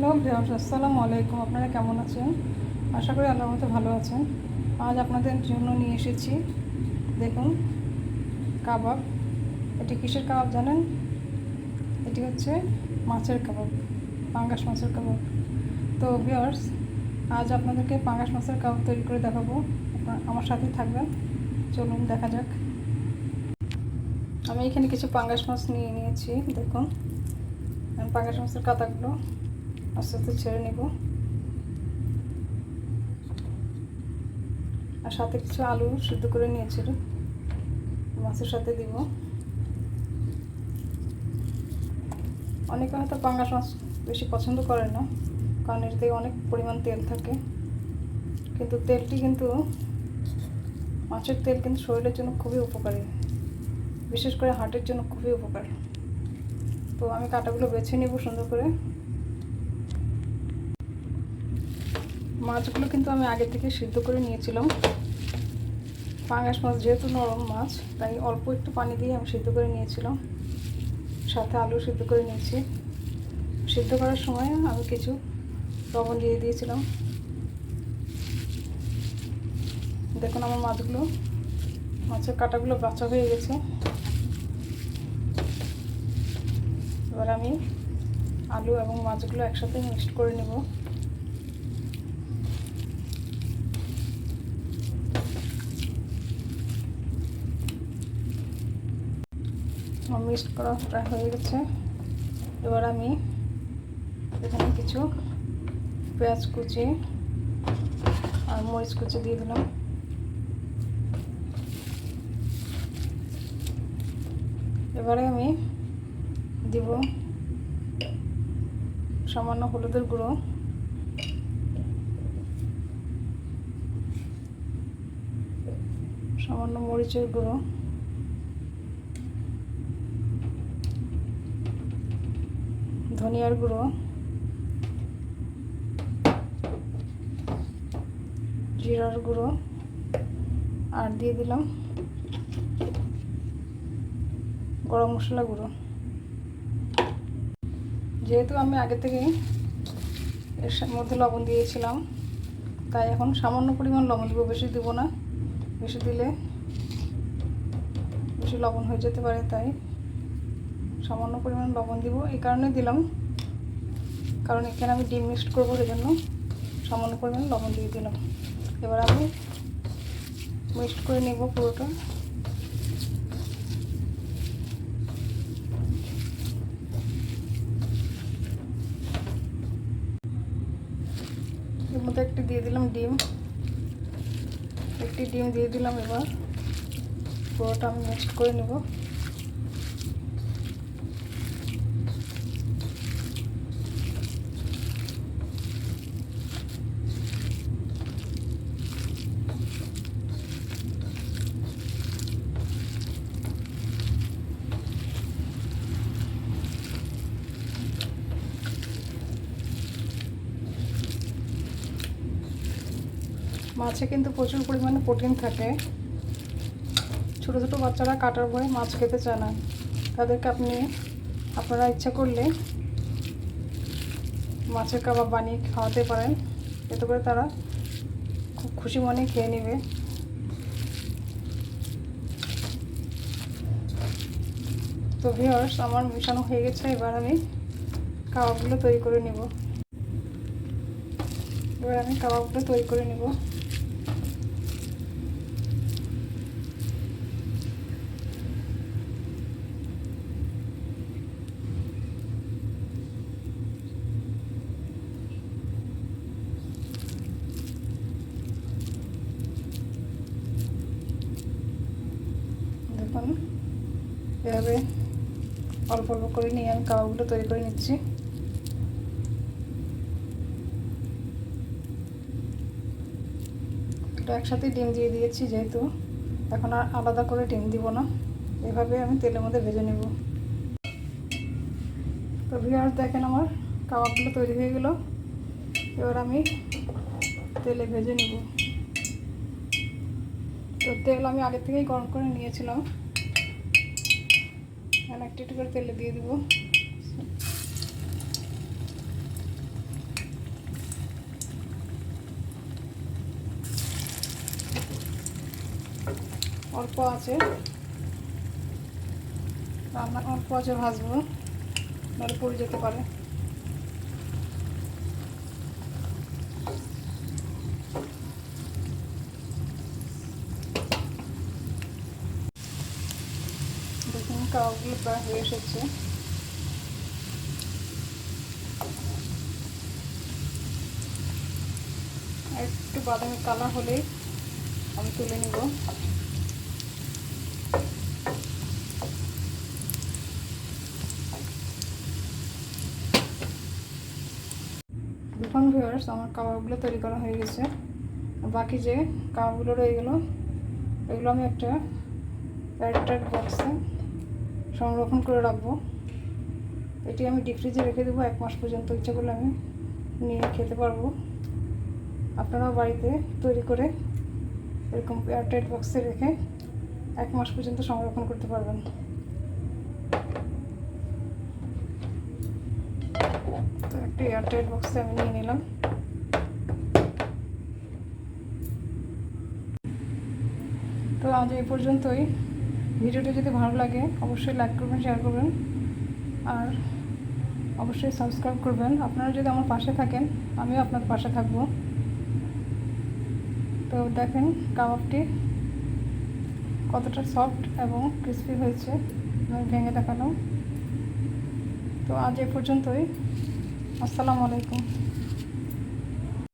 Hello viewers, আসসালামু আলাইকুম। আপনারা কেমন আছেন? আশা করি আল্লাহর মতো ভালো আছেন। আজ আপনাদের জন্য নিয়ে এসেছি, দেখুন, কাবাব। এটি কিসের কাবাব জানেন? এটি হচ্ছে মাছের কাবাব, পাঙ্গাস মাছের কাবাব। তো ভিউয়ার্স, আজ আপনাদেরকে পাঙ্গাস মাছের কাবাব তৈরি করে দেখাবো। আমার সাথেই থাকবেন। চলুন, দেখা যাক। আমি এখানে কিছু পাঙ্গাস মাছ নিয়ে নিয়েছি, দেখুন। পাঙ্গাস মাছের কাতাগুলো আস্তে আস্তে ছেড়ে নেব। আর সাথে কিছু আলু সিদ্ধ করে নিয়েছিল, মাছের সাথে দিব। অনেকে হয়তো পাঙ্গাস মাছ বেশি পছন্দ করে না, কারণ এটাতে অনেক পরিমাণ তেল থাকে। কিন্তু তেলটি কিন্তু, মাছের তেল কিন্তু শরীরের জন্য খুবই উপকারী, বিশেষ করে হার্টের জন্য খুবই উপকার। তো আমি কাটাগুলো বেছে নেব সুন্দর করে। মাছগুলো কিন্তু আমি আগে থেকে সিদ্ধ করে নিয়েছিলাম। পাঙ্গাস মাছ যেহেতু নরম মাছ, তাই অল্প একটু পানি দিয়ে আমি সিদ্ধ করে নিয়েছিলাম। সাথে আলু সিদ্ধ করে নিয়েছি। সিদ্ধ করার সময় আমি কিছু লবণ দিয়ে দিয়েছিলাম। দেখুন আমার মাছগুলো, মাছের কাটাগুলো বাচ্চা হয়ে গেছে। এবার আমি আলু এবং মাছগুলো একসাথে মিক্সড করে নেব। মিক্সড করা প্রায় হয়ে গেছে। এবার আমি এখানে কিছু পেঁয়াজ কুচি আর মরিচ কুচি দিয়ে দিলাম। এবারে আমি দিব সামান্য হলুদের গুঁড়ো। সামান্য মরিচের গুঁড়ো। ধনিয়ার গুঁড়ো, জিরার গুঁড়ো, আর দিয়ে দিলাম গরম মশলা গুঁড়ো। যেহেতু আমি আগে থেকে এর মধ্যে লবণ দিয়েছিলাম, তাই এখন সামান্য পরিমাণ লবণ দেবো, বেশি দেবো না। বেশি দিলে বেশি লবণ হয়ে যেতে পারে, তাই সামান্য পরিমাণ লবণ দিব, এই কারণে দিলাম। কারণ এখানে আমি ডিম মিক্সড করব জন্য সামান্য পরিমাণ লবণ দিয়ে দিলাম। এবার আমি মিক্সড করে নেব পুরোটা। এর মধ্যে একটি দিয়ে দিলাম ডিম। একটি ডিম দিয়ে দিলাম এবার। পুরোটা আমি মিক্সড করে নেব। মাছে কিন্তু প্রচুর পরিমাণে প্রোটিন থাকে। ছোটো ছোটো বাচ্চারা কাটার ভয়ে মাছ খেতে চায় না। তাদেরকে আপনি, আপনারা ইচ্ছা করলে মাছের কাবাব বানিয়ে খাওয়াতে পারেন। এতে করে তারা খুব খুশি মনে খেয়ে নেবে। তো ভিওর্স আমার মিশানো হয়ে গেছে। এবার আমি কাবাবগুলো তৈরি করে নেব। এবার আমি কাবাবগুলো তৈরি করে নেব দেখুন এভাবে অল্প অল্প করে নিয়ে আমি কাবাবগুলো তৈরি করে নিচ্ছি। একসাথে ডিম দিয়ে দিয়েছি যেহেতু। এখন আর আলাদা করে ডিম দিব না। এভাবে আমি তেলের মধ্যে ভেজে নেব। তো ভিউয়ার্স দেখেন আমার কাবাবগুলো তৈরি হয়ে গেল। এবার আমি তেলে ভেজে নেব। তো তেল আমি আগে থেকেই গরম করে নিয়েছিলাম। আর একটা একটু করে তেলে দিয়ে দেবো। অল্প আছে। রান্না অল্প আছে ভাজবো, নাহলে পড়ে যেতে পারে। কাবাবগুলো প্রায় হয়ে এসেছে। একটু বাদামি কালার হলেই আমি তুলে নিব। দেখুন ভিউয়ার্স আমার কাবাবগুলো তৈরি করা হয়ে গেছে। বাকি যে কাবাবগুলো রয়ে গেলো, এগুলো আমি একটা এয়ারটাইট বক্সে সংরক্ষণ করে রাখব। এটি আমি ডিপ ফ্রিজে রেখে দেবো, এক মাস পর্যন্ত, ইচ্ছা করলে আমি নিয়ে খেতে পারব। আপনারাও বাড়িতে তৈরি করে এরকম এয়ারটাইট বক্সে রেখে এক মাস পর্যন্ত সংরক্ষণ করতে পারবেন। তো একটা এয়ারটাইট বক্সে আমি নিয়ে নিলাম। তো আজ এই পর্যন্তই। ভিডিওটি যদি ভালো লাগে, অবশ্যই লাইক করবেন শেয়ার করবেন। আর অবশ্যই সাবস্ক্রাইব করবেন। আপনারা যদি আমার পাশে থাকেন, আমিও আপনার পাশে থাকব। তো দেখেন, কাবাবটি কতটা সফট এবং ক্রিস্পি হয়েছে আমি ভেঙে দেখানো। তো আজ এ পর্যন্তই। আসসালামু আলাইকুম।